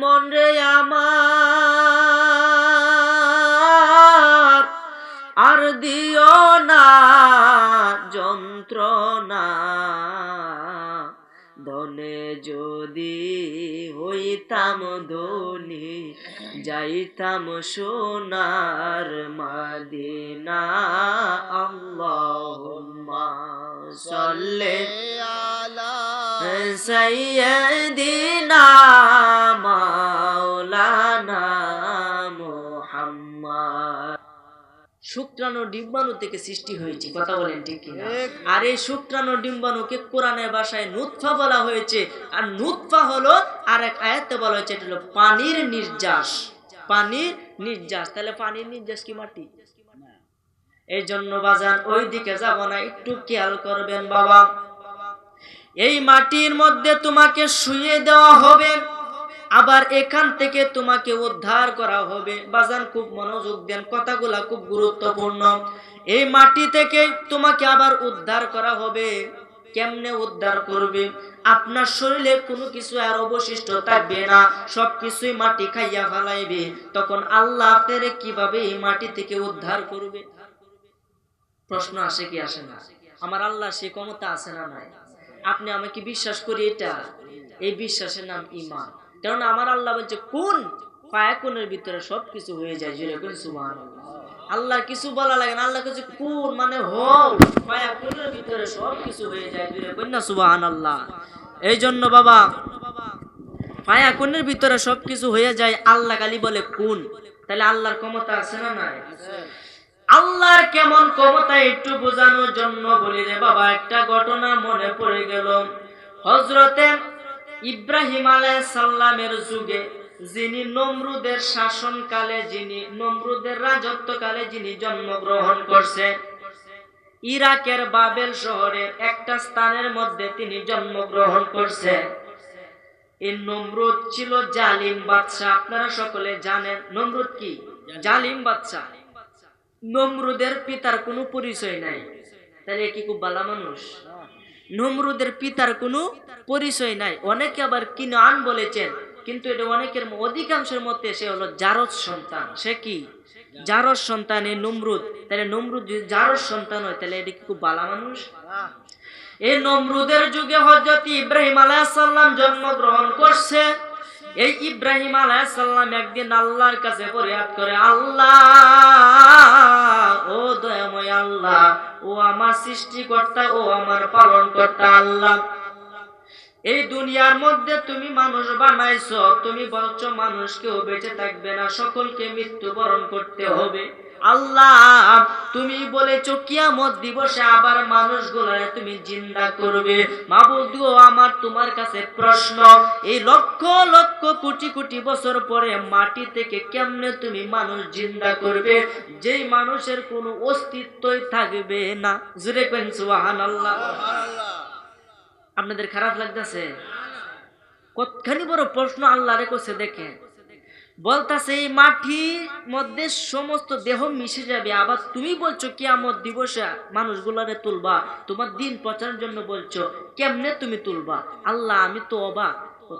মন রে আমার, আর দিও না যন্ত্রণা। ধনে যদি হইতাম ধনী, যাইতাম সোনার মাদিনা। আল্লাহুম্মা সাল্লি শুক্রাণু ডিম্বাণু থেকে সৃষ্টি হয়েছে, কথা বলেন ঠিক আর এই শুক্রাণু ডিম্বাণুকে কোরআনের নুৎফা বলা হয়েছে। আর নুৎফা হলো আর এক আয়াতে বলা হয়েছে, এটা হলো পানির নির্যাস। পানির নির্যাস, তাহলে পানির নির্যাস কি মাটি? এই জন্য বাজান ওই দিকে যাব না, একটু খেয়াল করবেন বাবা। এই মাটির মধ্যে তোমাকে শুয়ে দেওয়া হবে, আবার এখান থেকে তোমাকে উদ্ধার করা হবে। বাজান, খুব মনোযোগ দেন, কথাগুলা খুব গুরুত্বপূর্ণ। এই মাটি থেকে তোমাকে আবার উদ্ধার করা হবে। কেমনে উদ্ধার করবে? আপনার শরীরে কোনো কিছু আর অবশিষ্ট থাকবে না সব কিছুই মাটি খাইয়া ফেলাইবে। তখন আল্লাহ আপনারে কীভাবে এই মাটি থেকে উদ্ধার করবে? প্রশ্ন আসে কি আসে না? আমার আল্লাহ সে ক্ষমতা আছে না নাই? আপনি আমাকে বিশ্বাস করি এটা। এই বিশ্বাসের নাম ইমান কারণ আমার আল্লাহ বলছে, কোন পায়াকুনের ভিতরে সব কিছু হয়ে যায়? কোন সুমান আল্লাহ কিছু বলা লাগে না। আল্লাহ কিছু কোন মানে হোক ভিতরে সব কিছু হয়ে যায়। না সুবাহান আল্লাহ এই জন্য বাবা পায়াকুনের ভিতরে সব কিছু হয়ে যায়, আল্লাহ কালি বলে, কোন? তাহলে আল্লাহর ক্ষমতা আছে না নাই? আল্লাহর কেমন ক্ষমতা একটু বোঝানোর জন্য বলি রে বাবা একটা ঘটনা মনে পড়ে গেল। হজরতে ইব্রাহিম আলাই সাল্লামের যুগে যিনি নমরুদের শাসনকালে যিনি নমরুদের রাজত্বকালে যিনি জন্মগ্রহণ করছে ইরাকের বাবেল শহরের একটা স্থানের মধ্যে তিনি জন্মগ্রহণ করছে এই নমরুদ ছিল জালিম বাদশাহ। আপনারা সকলে জানেন নমরুদ কি? জালিম বাদশাহ। নমরুদের পিতার কোনো পরিচয় নাই। তাহলে কি খুব ভালো মানুষ? নমরুদের পিতার কোনো পরিচয় নাই। অনেকে আবার কিনান বলেছেন, কিন্তু এটা অনেকের অধিকাংশের মধ্যে সে হলো জারজ সন্তান। সে কি? জারজ সন্তান এই নমরুদ। তাহলে নমরুদ যদি জারজ সন্তান হয়, তাহলে এটা কি খুব ভালো মানুষ? এই নমরুদের যুগে হজরত ইব্রাহিম আলাইসাল্লাম জন্মগ্রহণ করছে। এই ইব্রাহিম আলাইসাল্লাম একদিন আল্লাহর কাছে ফরিয়াদ করে, আল্লাহ, ও দয়াময় আল্লাহ, ও আমার সৃষ্টিকর্তা, ও আমার পালন কর্তা আল্লাহ, এই দুনিয়ার মধ্যে তুমি মানুষ বানাইছ, তুমি বলছো মানুষ কেউ বেঁচে থাকবে না, সকলকে মৃত্যু বরণ করতে হবে। আল্লাহ, তুমি বলেছ কিয়ামত দিবসে আবার মানুষগুলারে তুমি জিন্দা করবে। মাবুদু আমার তোমার কাছে প্রশ্ন, এই লক্ষ লক্ষ কোটি কোটি বছর পরে মাটি থেকে কেমনে তুমি মানুষ জিন্দা করবে? যেই মানুষের কোনো অস্তিত্বই থাকবে না। জুড়ে কেন আপনাদের খারাপ লাগতেছে? কতখানি বড় প্রশ্ন আল্লাহ রেখেছে দেখেন। বলতাছে, এই মাটির মধ্যে সমস্ত দেহ মিশে যাবে। আবার তুমি বলছো, কিয়ামত দিবসে মানুষগুলারে তুলবা। তোমার দিন প্রচারের জন্য বলছো, কেমনে তুমি তুলবা? আল্লাহ, আমি তো অবাক।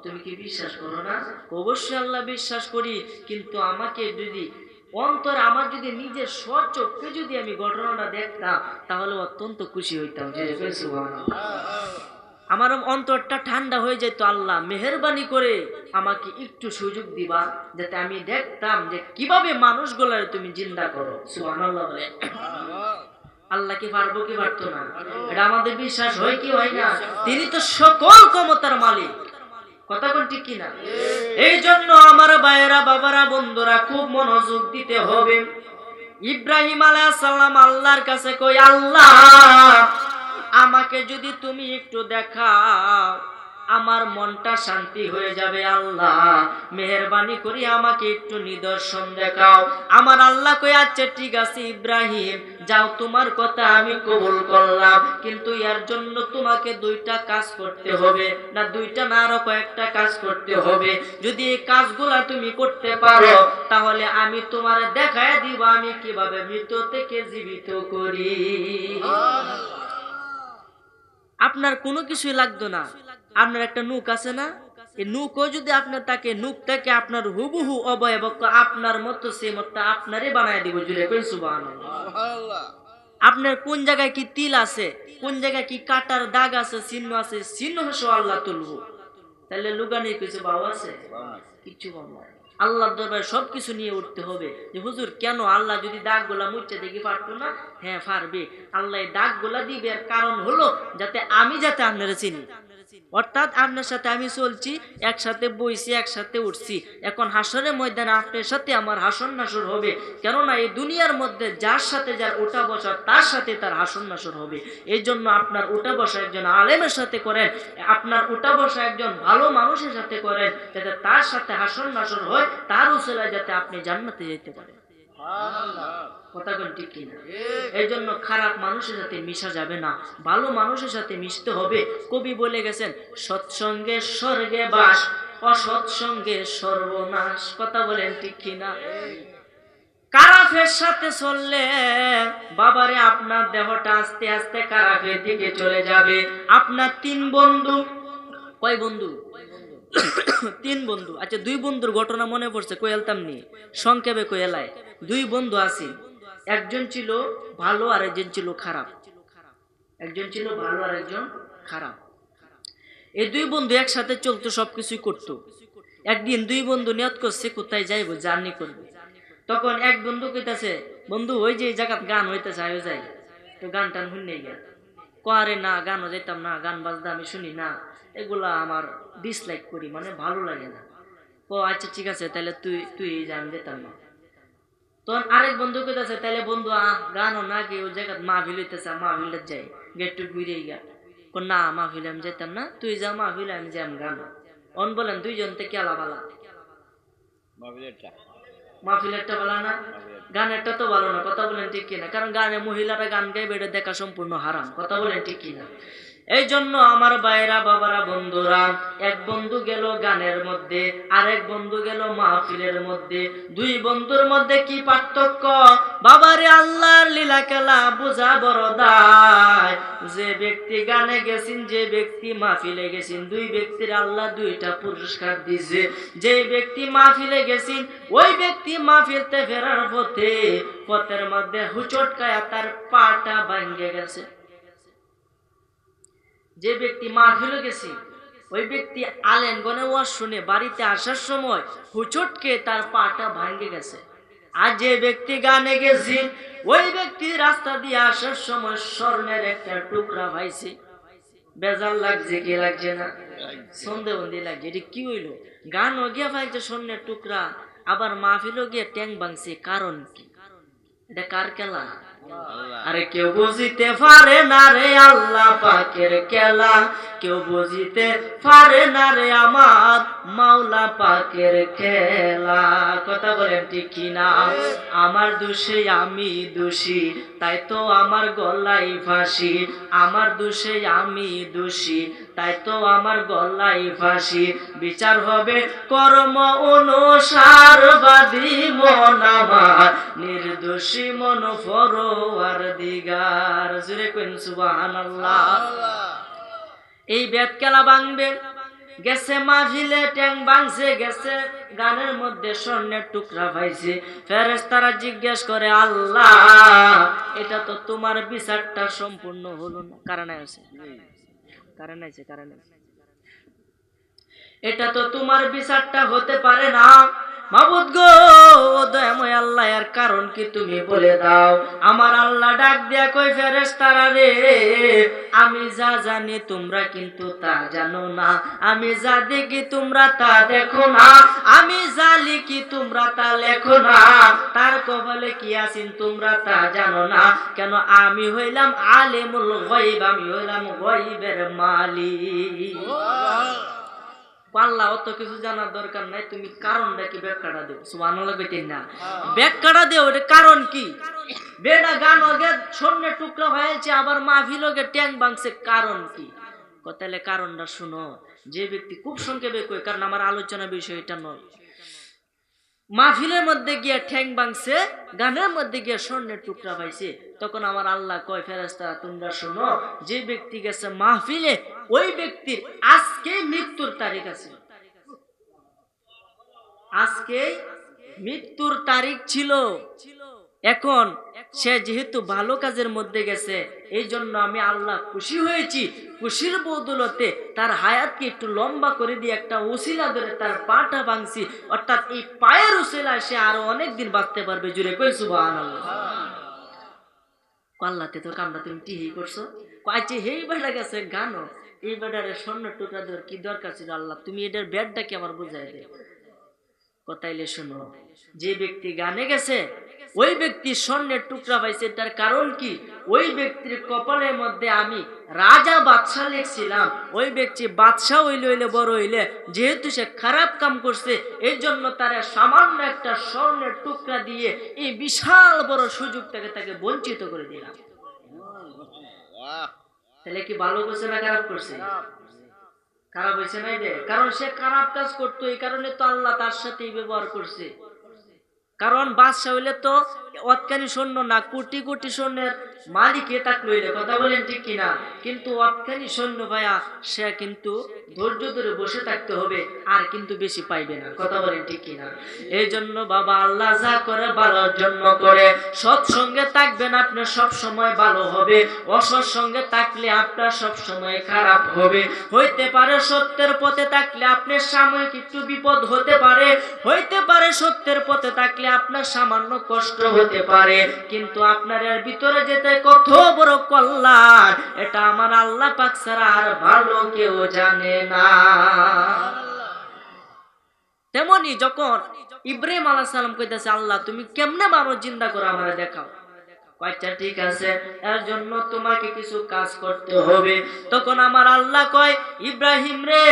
তুমি কি বিশ্বাস করো না? অবশ্যই আল্লাহ বিশ্বাস করি। কিন্তু আমাকে যদি, অন্তর আমার যদি নিজের স্বচক্ষে যদি আমি ঘটনাটা দেখতাম, তাহলে অত্যন্ত খুশি হইতাম। আমার অন্তরটা ঠান্ডা হয়ে যেত, আল্লাহ মেহরবানি করে আমাকে একটু সুযোগ দিবা, যাতে আমি দেখতাম যে কীভাবে মানুষগুলার তুমি জিন্দা করো। বলে। পারব কি না? এটা আমাদের বিশ্বাস হয় কি হয় না? তিনি তো সকল ক্ষমতার মালিক। এই জন্য আমার বাবারা, বন্ধুরা, খুব মনোযোগ দিতে হবে। ইব্রাহিম সালাম আল্লাহর কাছে কই, আল্লাহ আমাকে যদি তুমি একটু দেখাও, আমার মনটা শান্তি হয়ে যাবে, আল্লাহ। মেহরবানি করি আমাকে একটু নিদর্শন দেখাও। আমার আল্লাহ কই আচ্ছা ঠিক আছে, ইব্রাহিম, যাও, তোমার কথা আমি কবুল করলাম। কিন্তু এর জন্য তোমাকে দুইটা কাজ করতে হবে, না দুইটা, না আরও কয়েকটা কাজ করতে হবে। যদি এই কাজগুলা তুমি করতে পারো, তাহলে আমি তোমার দেখায় দিব আমি কীভাবে মৃত থেকে জীবিত করি। আপনার কোনো কিছুই লাগতো না। আপনার একটা নুক আছে না? এই নুকও যদি আপনার তাকে নুক থেকে আপনার হুবহু অবয়বক্য আপনার মতো সে মতো আপনারই বানায় দিব জুড়ে সুবহানাল্লাহ। আপনার কোন জায়গায় কি তিল আছে? কোন জায়গায় কি কাটার দাগ আছে চিহ্ন আছে? চিহ্ন সহ আল্লাহ তুলবো তাহলে লুগানি কিছু বাবা আছে? কম নাই। আল্লাহর দরবারে সবকিছু নিয়ে উঠতে হবে। যে হুজুর, কেন আল্লাহ যদি দাগগুলা মুচ্ছে দেখি পারতো না? হ্যাঁ পারবে। আল্লাহ এই দাগগুলা দিবে কারণ হলো যাতে আমি যাতে আপনারা চিনি। অর্থাৎ আপনার সাথে আমি চলছি, একসাথে বইছি, একসাথে উঠছি। এখন হাসরের ময়দানে আপনার সাথে আমার হাসন নাসর হবে। কেননা এই দুনিয়ার মধ্যে যার সাথে যার ওঠা বসা, তার সাথে তার হাসন নাসর হবে। এই জন্য আপনার ওঠা বসা একজন আলেমের সাথে করেন, আপনার ওঠা বসা একজন ভালো মানুষের সাথে করেন, যাতে তার সাথে হাসন নাসর হয়, তার উসেলায় যাতে আপনি জান্নাতে যেতে পারেন। কথাগুলো ঠিক কিনা এই জন্য খারাপ মানুষের সাথে মিশা যাবে না। ভালো মানুষের সাথে মিশতে হবে। কবি বলে গেছেন, সৎসঙ্গে স্বর্গে বাস, অসৎসঙ্গে সর্বনাশ। কথা বলেন ঠিক কিনা? কারাফের সাথে চললে বাবারে আপনার দেহটা আস্তে আস্তে কারাফের দিকে চলে যাবে। আপনার তিন বন্ধু, কয় বন্ধু? তিন বন্ধু। আচ্ছা দুই বন্ধুর ঘটনা মনে পড়ছে কোয়েলতাম নিয়ে সংক্ষেপে কোয়েলায় দুই বন্ধু আছে। একজন ছিল ভালো আর একজন ছিল খারাপ। একজন ছিল ভালো আর একজন খারাপ। এই দুই বন্ধু একসাথে চলতো, সবকিছুই করতো। একদিন দুই বন্ধু নিয়ত করছে, কোথায় যাইবো, জার্নি করবে। তখন এক বন্ধু কইতাছে, বন্ধু, ওই যে এই জায়গাত গান হইতেছে, আয়ো যাই। তো গান টান শুনে গিয়া। কয়ারে না, গানও যাইতাম না, গান বাজদা আমি শুনি না। এগুলা আমার ডিসলাইক করি মানে ভালো লাগে না। ও আচ্ছা ঠিক আছে তাহলে তুই তুই যা আমি যেতাম না। তখন আরেক বন্ধু কইতাছে তাহলে বন্ধু আহ গানও না গিয়ে ওই জায়গাত মাহফিল হইতেছে মাহফিলে যাই গেটটু ঘুরে গিয়া কো না মাহফিলে আমি যেতাম না তুই যা মাহফিলে আমি যাম গান। অন বলেন দুইজন থেকে আলাপালা মাহফিলেরটা। ভালো না? গানেরটা তো ভালো না কথা বলেন ঠিক কিনা? কারণ গানে মহিলারা গান গাইবে এটা দেখা সম্পূর্ণ হারাম কথা বলেন ঠিক কিনা? এই জন্য আমার বাইরা বাবারা, বন্ধুরা, এক বন্ধু গেল গানের মধ্যে, আরেক বন্ধু গেল মাহফিলের মধ্যে, দুই বন্ধুর মধ্যে কি পার্থক্য? বাবারে আল্লাহর লীলা খেলা বোঝা বড় যে ব্যক্তি গানে গেছেন, যে ব্যক্তি মাহফিলে গেছেন, দুই ব্যক্তির আল্লাহ দুইটা পুরস্কার দিছে যে ব্যক্তি মাহফিলে গেছেন, ওই ব্যক্তি মাহফিলতে ফেরার পথে, পথের মধ্যে হুচটকায়া তার পাটা ভাঙ্গে গেছে। যে ব্যক্তি মাহফিলে গেছে, ওই ব্যক্তি আলেন গনে ওয়াজ শুনে বাড়িতে আসার সময় হুচটকে তার পাটা ভাঙ্গে গেছে। আর যে ব্যক্তি গানে গেছে, ওই ব্যক্তি রাস্তা দিয়ে আসার সময় স্বর্ণের একটা টুকরা ভাইছে। বেজাল লাগছে কি লাগছে না? সন্দেহবন্দি লাগছে। এটা কি হইল? গানও গিয়া ভাইছে স্বর্ণের টুকরা, আবার মাহফিলও গিয়ে ট্যাং ভাঙছে, কারণ কি? এটা কার খেলা? আরে কেউ বুঝিতে পারে না রে আল্লাহ পাকের খেলা। কেউ বুঝিতে পারে না রে আমার মাওলা পাকের খেলা। কথা বলেন ঠিক কিনা? আমার দোষে আমি দোষী, তাই তো আমার গলাই ফাঁসি। আমার দোষে আমি দোষী, তাই তো আমার গলাই ফাঁসি। বিচার হবে কর্ম অনুসার বাদী মন আমার। নির্দোষী মন ফরোয়ার দিগার জুড়ে কইন, সুবহানাল্লাহ। এই খেলা ভাঙবে? গেছে মাহফিলে ট্যাং বাংছে গেছে গানের মধ্যে স্বর্ণের টুকরা পাইছে ফেরেস তারা জিজ্ঞেস করে, আল্লাহ, এটা তো তোমার বিচারটা সম্পূর্ণ হলো না। কারণ আছে? কারণ আছে কারণ আছে। এটা তো তোমার বিচারটা হতে পারে না। মাবুদ গো, দয়াময় আল্লাহ কারণ কি তুমি বলে দাও? আমার আল্লাহ ডাক দিয়া কই ফেরেশতারা রে, আমি যা জানি তোমরা কিন্তু তা জানো না। আমি যা দেখি তোমরা তা দেখো না। আমি যা লিখি তোমরা তা লেখো না। তার কপালে কি আছেন তোমরা তা জানো না। কেন আমি হইলাম আলেমুল গয়ব, আমি হইলাম গয়বের মালিক। পাল্লা অত কিছু জানার দরকার নাই তুমি কারণটা কি ব্যাখ্যাটা দেবো সুবহানাল্লাহ কইতেন না। ব্যাখ্যাটা দেও এটা কারণ কি? বেটা গান ওগে স্বর্ণের টুকরা হয়েছে আবার মাহফিল ওগে ট্যাং ভাঙছে কারণ কি? কথালে কারণটা শুনো যে ব্যক্তি খুব সংক্ষেপে কই কারণ আমার আলোচনা বিষয় এটা নয়। মাহফিলের মধ্যে গিয়ে ঠ্যাং বাংছে গানের মধ্যে গিয়ে স্বর্ণের টুকরা পাইছে। তখন আমার আল্লাহ কয় ফেরাস্তা তোমরা শোনো, যে ব্যক্তি গেছে মাহফিলে, ওই ব্যক্তির আজকে মৃত্যুর তারিখ আছে। আজকে মৃত্যুর তারিখ ছিল। এখন সে যেহেতু ভালো কাজের মধ্যে গেছে এই জন্য আমি আল্লাহ খুশি হয়েছি। খুশির বদলতে তার হায়াতকে একটু লম্বা করে দিয়ে একটা উসিলা ধরে তার পাটা ভাঙছি। অর্থাৎ এই পায়ের উসিলায় সে আরও অনেক দিন বাঁচতে পারবে। জুড়ে কই সুবাহ পাল্লাতে তো কামড়া তুমি টিহি করছ? কয়েছে হেই বেড়া গেছে, গানো। এই বেড়ারে স্বর্ণ টুকরা ধর কি দরকার ছিল আল্লাহ? তুমি এটার ব্যাটটাকে আমার বুঝাই দে। কথাইলে শোনো। যে ব্যক্তি গানে গেছে ওই ব্যক্তি স্বর্ণের টুকরা পাইছে, তার কারণ কি? ওই ব্যক্তির কপালের মধ্যে আমি রাজা বাদশাহ লিখছিলাম। ওই ব্যক্তি বাদশাহ হইলে হইলে, বড় হইলে, যেহেতু সে খারাপ কাম করছে এই জন্য তারা সামান্য একটা স্বর্ণের টুকরা দিয়ে এই বিশাল বড় সুযোগ থেকে তাকে বঞ্চিত করে দিলাম। তাহলে কি ভালো করছে না খারাপ করছে? খারাপ হয়েছে না কারণ সে খারাপ কাজ করতো, এই কারণে তো আল্লাহ তার সাথেই ব্যবহার করছে। কারণ বাদশাহ হইলে তো অতকানি সৈন্য না, কোটি কোটি সৈন্যের মালিকে থাকল হইলে কথা বলেন ঠিক কিনা? কিন্তু অতকানি সৈন্য ভাইয়া, সে কিন্তু ধৈর্য ধরে বসে থাকতে হবে, আর কিন্তু বেশি পাইবে না, কথা বলেন ঠিক কিনা? এই জন্য বাবা, আল্লাহ যা করে ভালোর জন্য করে। সৎ সঙ্গে থাকবেন আপনার সব সময় ভালো হবে। অসৎ সঙ্গে থাকলে আপনার সব সময় খারাপ হবে। হইতে পারে সত্যের পথে থাকলে আপনার সাময়িক একটু বিপদ হতে পারে। হইতে পারে সত্যের পথে থাকলে আপনার সামান্য কষ্ট হতে পারে। কিন্তু আপনার এর ভিতরে যেতে কত বড় কল্যাণ, এটা আমার আল্লাহ পাক ছাড়া আর ভালো কেউ জানে না। তেমনি যখন ইব্রাহিম আলাহ সালাম কইতেছে, আল্লাহ, তুমি কেমনে মানুষ জিন্দা করে আমার দেখাও। কয়টা ঠিক আছে? এর জন্য তোমাকে কিছু কাজ করতে হবে। তখন আমার আল্লাহ কয়, ইব্রাহিম রে,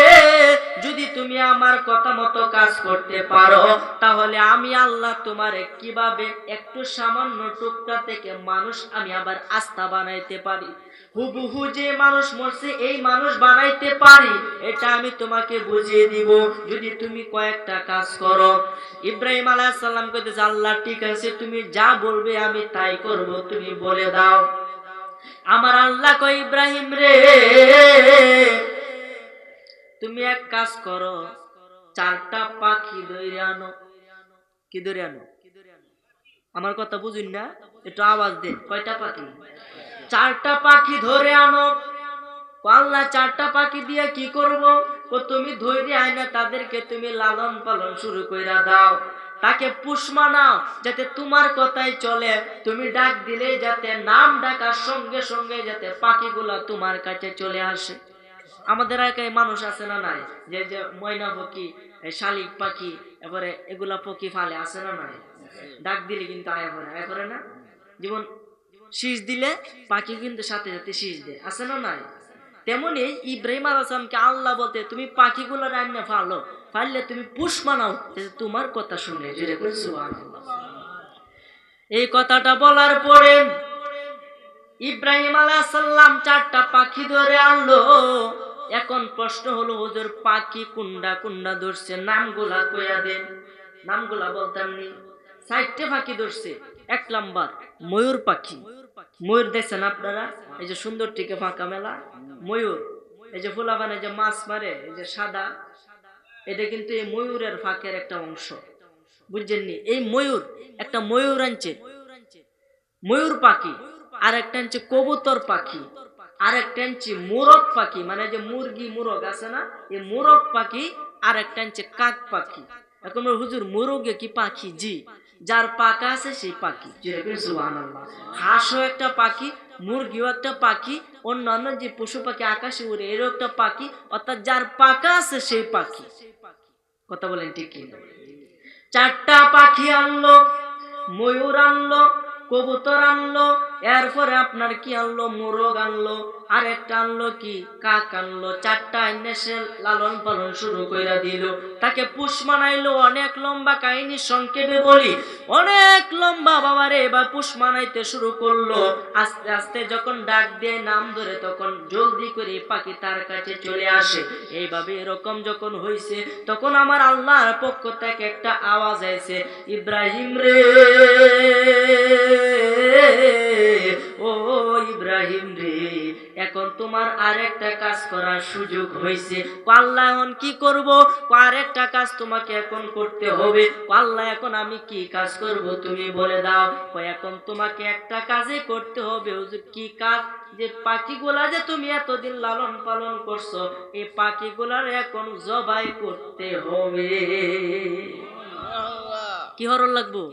যদি তুমি আমার কথা মতো কাজ করতে পারো, তাহলে আমি আল্লাহ তোমারে কীভাবে একটু সামান্য টুকরা থেকে মানুষ আমি আবার আস্থা বানাইতে পারি? হুবহু যে মানুষ মরছে, এই মানুষ বানাইতে পারি, এটা আমি তোমাকে বুঝিয়ে দিব। যদি তুমি কয়েকটা কাজ করো। ইব্রাহিম আলাইহিস সালাম কইতেছে, আল্লাহ, ঠিক আছে, তুমি যা বলবে আমি তাই করব। তুমি বলে দাও, আমার আল্লাহ কই ইব্রাহিম রে, তুমি এক কাজ করো, চারটা পাখি ধরে আনো। কি ধরে আনো? আমার কথা বুঝুন না, একটু আওয়াজ দে কয়টা পাখি? চারটা পাখি ধরে আনো। পাল্লা চারটা পাখি দিয়ে কি করব? তুমি ধৈর্য আয়না তাদেরকে তুমি লালন পালন শুরু করে দাও। তাকে পুষ নাও যাতে তোমার কথাই চলে। তুমি ডাক দিলে যাতে নাম ডাকার সঙ্গে সঙ্গে যাতে পাখিগুলা তোমার কাছে চলে আসে। আমাদের এলাকায় মানুষ আছে না নাই? যে যে ময়না পাখি শালিক পাখি এবারে এগুলা পক্ষী ফালে আছে না নাই? ডাক দিলে কিন্তু আয় করে আয় করে না? যেমন শীষ দিলে পাখি কিন্তু সাথে সাথে শীষ দেয়, আছে না নাই? তেমনি ইব্রাহিম আলামকে আল্লাহ বলতে, তুমি পাখিগুলো রান্না ফালো। ফাললে তুমি পুষ মানাও। তোমার কথা শুনে। এই কথাটা বলার পরে ইব্রাহিম আলাহাল্লাম চারটা পাখি ধরে আনলো। এখন প্রশ্ন হলো ওদের পাখি কুন্ডা কুন্ডা ধরছে, নামগুলা কইয়া দেন। নামগুলা বলতাম নি, চারটে পাখি ধরছে, এক নাম্বার ময়ূর পাখি। ময়ূর দেখছেন আপনারা? এই যে সুন্দর টিকে ফাঁকা মেলা। ময়ূর, এই যে ফুলাবানে যে মাছ মারে, এই যে সাদা। এটা কিন্তু এই ময়ূরের ফাঁকের একটা অংশ। বুঝছেননি? এই ময়ূর একটা ময়ূর আনছে। ময়ূর পাখি আর একটা আনছে কবুতর পাখি আর একটা আনছে মোরগ পাখি। মানে যে মুরগি, মোরগ আছে না? এই মোরগ পাখি আর একটা আনছে কাক পাখি। এখন হুজুর, মোরগে কি পাখি জি? যার পাকা আছে সেই পাখি। হাঁসও একটা পাখি, মুরগিও একটা পাখি, অন্যান্য যে পশু পাখি আকাশে উড়ে, এরও একটা পাখি, অর্থাৎ যার পাকা আছে সেই পাখি। কথা বলেন ঠিক কি চারটা পাখি আনলো ময়ূর আনলো কবুতর আনলো এরপরে আপনার কি আনলো? মোরগ আনলো। আর একটা আনলো কি? কাক আনলো। চারটা এনে লালন পালন শুরু কইরা দিল। তাকে পুষ মানাইলো। অনেক লম্বা কাহিনী সংক্ষেপে বলি। অনেক লম্বা বাবারে এবার পুষ মানাইতে শুরু করল। আস্তে আস্তে যখন ডাক দিয়ে নাম ধরে তখন জলদি করে পাখি তার কাছে চলে আসে। এইভাবে এরকম যখন হয়েছে তখন আমার আল্লাহর পক্ষ থেকে একটা আওয়াজ আইছে, ইব্রাহিম রে! ও ইব্রাহিম রে এখন তোমার আর একটা কাজ করার সুযোগ হয়েছে। এখন কি করব? আর একটা কাজ তোমাকে এখন করতে হবে। আল্লাহ এখন আমি কি কাজ করব তুমি বলে দাও। এখন তোমাকে একটা কাজই করতে হবে। হুজুর কি কাজ? যে পাখিগুলা যে তুমি এতদিন লালন পালন করছ এই পাখিগুলার এখন জবাই করতে হবে। কি হরণ লাগবো?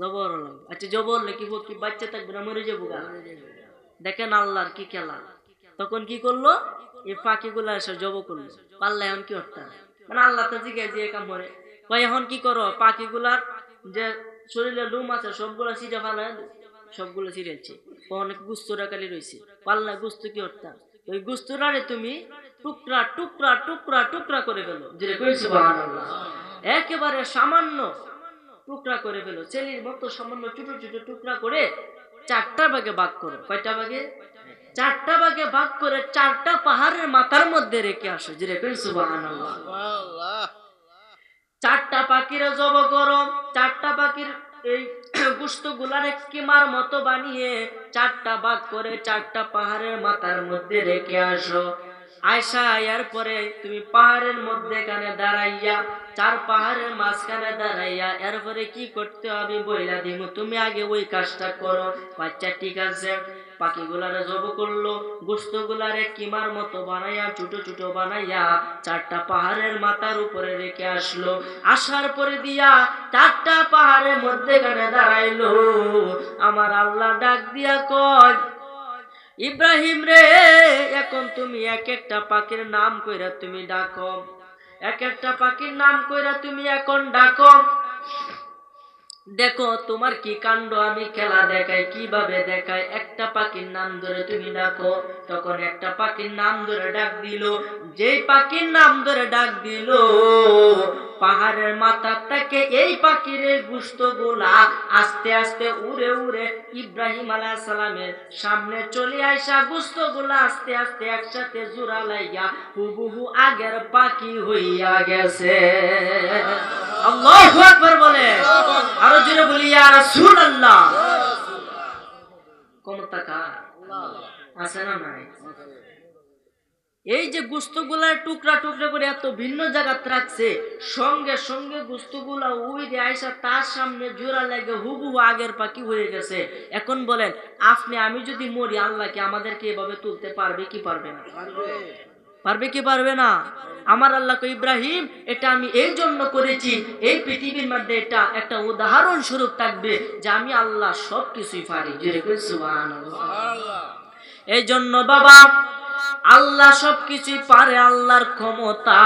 জবর লাগবো আচ্ছা জবর কি কি বাচ্চা থাকবে না মরে যাব গা? দেখেন আল্লাহর কি খেলা। তখন কি করল? এই পাখিগুলা এসে জব করল। পাল্লা এখন কি হত্যা? মানে আল্লাহ তো জিজ্ঞাসা দিয়ে কাম করে। ভাই এখন কি করো? পাখিগুলার যে শরীরে লুম আছে সবগুলো ফেলা সবগুলো ছিঁড়েছে অনেক গুস্তরা কালি রয়েছে। পাল্লা গুস্ত কি হত্যা? ওই গুস্তরারে তুমি টুকরা টুকরা টুকরা টুকরা করে ফেলো। যে একেবারে সামান্য টুকরা করে ফেলো। ছেলের মতো সামান্য ছোট ছোট টুকরা করে চারটা ভাগে ভাগ করো। কয়টা ভাগে? চারটা ভাগে ভাগ করে চারটা পাহাড়ের মাথার মধ্যে রেখে আসো। যে রেখে চারটা পাখিরা জব করো চারটা পাখির এই গুস্তগুলার কিমার মতো বানিয়ে চারটা ভাগ করে চারটা পাহাড়ের মাথার মধ্যে রেখে আসো। আয়সা আয়ার পরে তুমি পাহাড়ের মধ্যে কানে দাঁড়াইয়া, চার পাহাড়ের মাঝখানে দাঁড়াইয়া এরপরে কি করতে হবে বইলা দিব তুমি আগে ওই কাজটা করো। বাচ্চা, ঠিক আছে? পাখিগুলারে জব করল গোস্ত গুলারে কিমার মতো বানাইয়া, ছোট ছোট বানাইয়া চারটা পাহাড়ের মাথার উপরে রেখে আসলো। আসার পরে দিয়া চারটা পাহাড়ের মধ্যে কানে দাঁড়াইলো। আমার আল্লাহ ডাক দিয়া কয় ইব্রাহিম রে, এখন তুমি এক একটা পাখির নাম কইরা তুমি ডাকো। এক একটা পাখির নাম কইরা তুমি এখন ডাকো। দেখো, তোমার কি কাণ্ড? আমি খেলা দেখাই, কীভাবে দেখাই? একটা পাখির নাম ধরে তুমি ডাকো। তখন একটা পাখির নাম ধরে ডাক দিল। যেই পাখির নাম ধরে ডাক দিল, পাহাড়ের মাথার থেকে এই পাখির গুস্তগুলা আস্তে আস্তে উড়ে উড়ে ইব্রাহিম আলাহ সালামের সামনে চলে আসা গুস্তগুলা আস্তে আস্তে একসাথে জোড়া লাইয়া হুবহু আগের পাখি হইয়া গেছে। আল্লাহু আকবার বলে। আরও জোরে বলি, ইয়া রাসূলুল্লাহ। ক্ষমতা কার? আছে না নাই? এই যে গুস্তগুলার টুকরা টুকরা করে এত ভিন্ন জায়গাত রাখছে, সঙ্গে সঙ্গে গুস্তগুলা ওই যে আয়সা তার সামনে জোড়া লাগে হুবু আগের পাখি হয়ে গেছে। এখন বলেন, আপনি, আমি যদি মরি আল্লাহকে আমাদেরকে এভাবে তুলতে পারবে কি পারবে না? পারবে কি পারবে না? আমার আল্লাহ ইব্রাহিম এটা আমি এই জন্য করেছি। এই পৃথিবীর মধ্যে এটা একটা উদাহরণ স্বরূপ থাকবে যে আমি আল্লাহ সবকিছুই পারি। এই জন্য বাবা আল্লাহ সবকিছুই পারে আল্লাহর ক্ষমতা।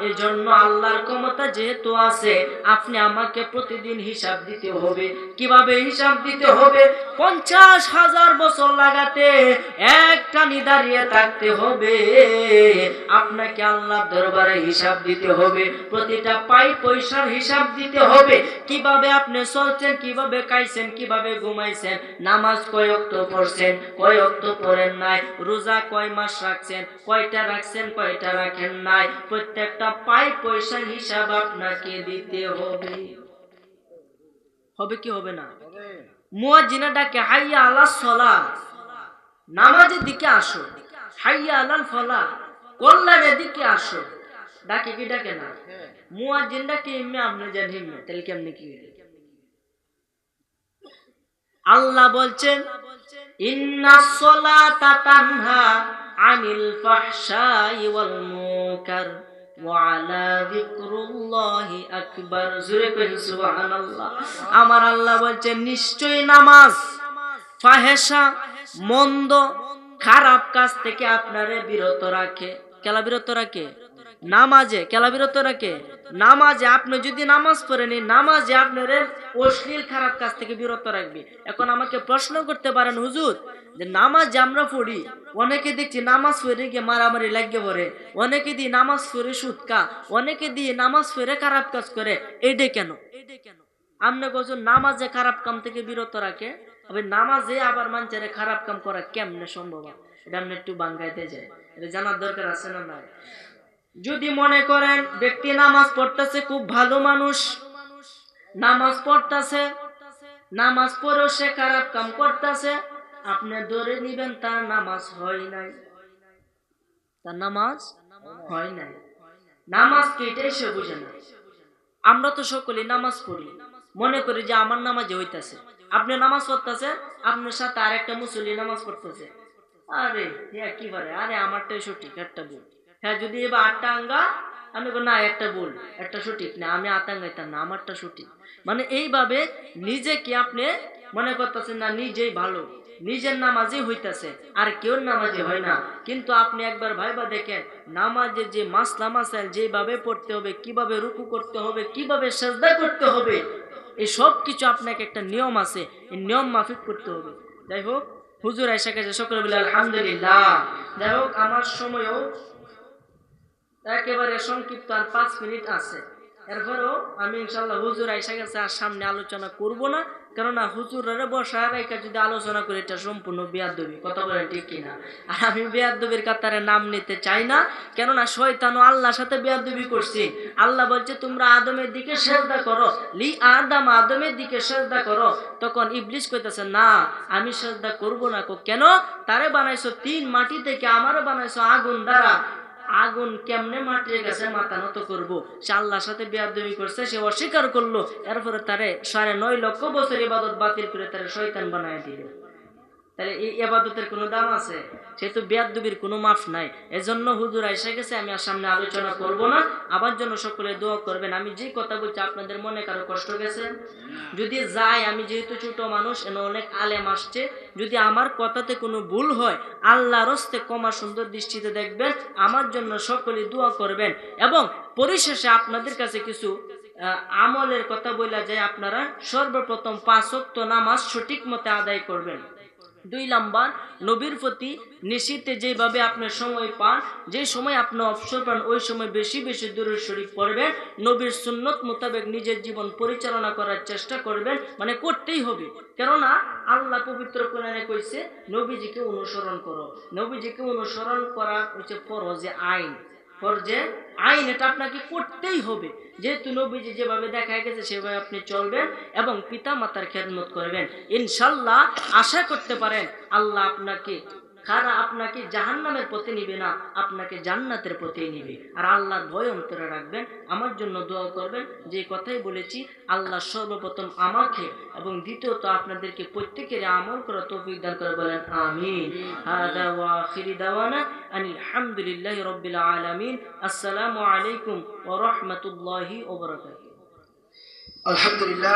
এই জন্য আল্লাহর ক্ষমতা যেহেতু আছে, আপনি আমাকে প্রতিদিন হিসাব দিতে হবে। কীভাবে হিসাব দিতে হবে? পঞ্চাশ হাজার বছর লাগাতে একটা দাঁড়িয়ে থাকতে হবে। আপনাকে আল্লাহর দরবারে হিসাব দিতে হবে। প্রতিটা পাই পয়সার হিসাব দিতে হবে। কীভাবে আপনি চলছেন, কীভাবে খাইছেন, কীভাবে ঘুমাইছেন, নামাজ কয় অক্ত পড়ছেন, কয় অক্ত পড়েন নাই, রোজা কয় মাস রাখছেন কয়টা রাখছেন কয়টা রাখেন নাই। প্রত্যেকটা পাই পয়সার হিসাব আপনাকে দিতে হবে। হবে কি হবে না? মুয়াজ্জিনা ডাকে হাইয়া আলা সলা নামাজের দিকে আসো। হাইয়া আলাল ফলা কল্যাণের দিকে আসো। ডাকে কি ডাকে না? মুয়াজ্জিন ডাকে ইম্মে আপনি জান তাহলে কেমনে কি? আল্লাহ বলছেন, ইন্না সলাতা তানহা আনিল ফাহশাই ওয়াল মুনকার আমার আল্লাহ বলছেন, নিশ্চয়ই নামাজ ফাহেসা মন্দ, খারাপ কাজ থেকে আপনারে বিরত রাখে। কেলা বিরত রাখে? নামাজে কেলা বিরত রাখে। নামাজে আপনি যদি নামাজ পড়েন নামাজে আপনার অশ্লীল খারাপ কাজ থেকে বিরত রাখবে। এখন আমাকে প্রশ্ন করতে পারেন, হুজুর, যে নামাজ যে আমরা পড়ি, অনেকে দেখছি নামাজ পড়ে গিয়ে মারামারি লাগিয়ে পড়ে। অনেকে দিয়ে নামাজ পড়ে সুৎকা অনেকে দিয়ে নামাজ পড়ে খারাপ কাজ করে। এইটাই কেন? এইটাই কেন আপনি কোথাও নামাজে খারাপ কাম থেকে বিরত রাখে। তবে নামাজে আবার মানুষের খারাপ কাম করা কেমনে সম্ভব? এটা আপনি একটু বাঙ্গাইতে যায় এটা জানার দরকার আছে না নাই? যদি মনে করেন ব্যক্তি নামাজ পড়তেছে, খুব ভালো মানুষ। নামাজ পড়তেছে, নামাজ পড়েও সে খারাপ কাম করতেছে, আপনি ধরে নিবেন তার নামাজ হয় নাই। তার নামাজ হয় নাই। নামাজ কি এটাই সে বুঝে না। আমরা তো সকলে নামাজ পড়ি। মনে করি যে আমার নামাজে হইতাছে। আপনি নামাজ পড়তেছে, আপনার সাথে আর একটা মুসলি নামাজ পড়তেছে। আরে কি পারে আরে, আমারটাই সঠিক, একটা ভুল। হ্যাঁ যদি এবার আটটা আঙ্গা আমি বলি, না একটা ভুল একটা সঠিক না আমি আতাঙ্গাইতাম না আমারটা সঠিক। মানে এইভাবে নিজেকে আপনি মনে করতেছেন না নিজেই ভালো নিজের নামাজই হইতাছে আর কেউ নামাজে হয় না। কিন্তু আপনি একবার ভাইবা দেখেন নামাজের যে মাসলা মাসাইল যেভাবে পড়তে হবে কীভাবে রুকু করতে হবে কীভাবে সেজদা করতে হবে এই সব কিছু আপনাকে একটা নিয়ম আছে এই নিয়ম মাফিক করতে হবে। যাই হোক হুজুর আয়সা কাছে সকলে বলে আলহামদুলিল্লাহ। যাই হোক আমার সময়ও একেবারে সংক্ষিপ্ত আর পাঁচ মিনিট আছে। এরপরেও আমি ইনশাল্লাহ হুজুর আইসা গেছে আর সামনে আলোচনা করব না, কেননা হুজুরের বসা রেখা যদি আলোচনা করি এটা সম্পূর্ণ বেয়াদবি, কথা বলেন ঠিক কিনা? আর আমি বেয়াদবির কাতারে নাম নিতে চাই না, কেননা শয়তানও আল্লাহর সাথে বেয়াদবি করছি। আল্লাহ বলছে, তোমরা আদমের দিকে সেজদা করো, লি আদম আদমের দিকে সেজদা করো। তখন ইবলিশ কইতেছে, না, আমি সেজদা করব না। কো, কেন? তারে বানাইছো তিন মাটি থেকে, আমারও বানাইছো আগুন দ্বারা। আগুন কেমনে মাটির কাছে মাথা নত করব? সে আল্লাহর সাথে বেয়াদবি করছে, সে অস্বীকার করল। এরপরে তারে সাড়ে নয় লক্ষ বছর ইবাদত বাতিল করে তারা শয়তান বানায় দিল। তাহলে এই আবাদতের কোনো দাম আছে? সেহেতু বেয়াদবির কোনো মাফ নাই। এজন্য হুজুর এসে গেছে, আমি আর সামনে আলোচনা করব না। আবার জন্য সকলে দোয়া করবেন। আমি যে কথা বলছি, আপনাদের মনে কারও কষ্ট গেছে? যদি যাই আমি যেহেতু ছোট মানুষ, এনে অনেক আলেম আসছে। যদি আমার কথাতে কোনো ভুল হয় আল্লাহ হস্তে কমা সুন্দর দৃষ্টিতে দেখবেন। আমার জন্য সকলে দোয়া করবেন। এবং পরিশেষে আপনাদের কাছে কিছু আমলের কথা বলা যায় আপনারা সর্বপ্রথম পাঁচ নামাজ সঠিক মতে আদায় করবেন। দুই নাম্বার, নবীর প্রতি নিশীতে যেভাবে আপনার সময় পান, যে সময় আপনি অবসর পান, ওই সময় বেশি বেশি দূরের শরীফ পড়বেন, নবীর সুন্নত মোতাবেক নিজের জীবন পরিচালনা করার চেষ্টা করবেন মানে করতেই হবে। কেননা, আল্লাহ পবিত্র কোরআনে কইছে, নবীজিকে অনুসরণ করো। নবীজিকে অনুসরণ করা হচ্ছে ফরজে আইন। ফরজে আইন এটা আপনাকে করতেই হবে। যেহেতু নবীজি যেভাবে দেখা গেছে, সেভাবে আপনি চলবেন এবং পিতা মাতার খেদমত করবেন। ইনশাল্লাহ আশা করতে পারেন আল্লাহ আপনাকে খারা আপনাকে জাহান্নামের পথে নিবে না, আপনাকে জান্নাতের পথে নিবে। আর আল্লাহর ভয় অন্তরে রাখবেন, আমার জন্য দোয়া করবেন, যে কথাই বলেছি, আল্লাহ সর্বপ্রথম আমাকে এবং দ্বিতীয়ত আপনাদেরকে প্রত্যেকের আমল করা তৌফিক দান করে বলেন, আমিন। হাদা ওয়া আখিরি আসসালামু আলাইকুম ওয়া রাহমাতুল্লাহি ওয়া আলহামদুলিল্লাহ।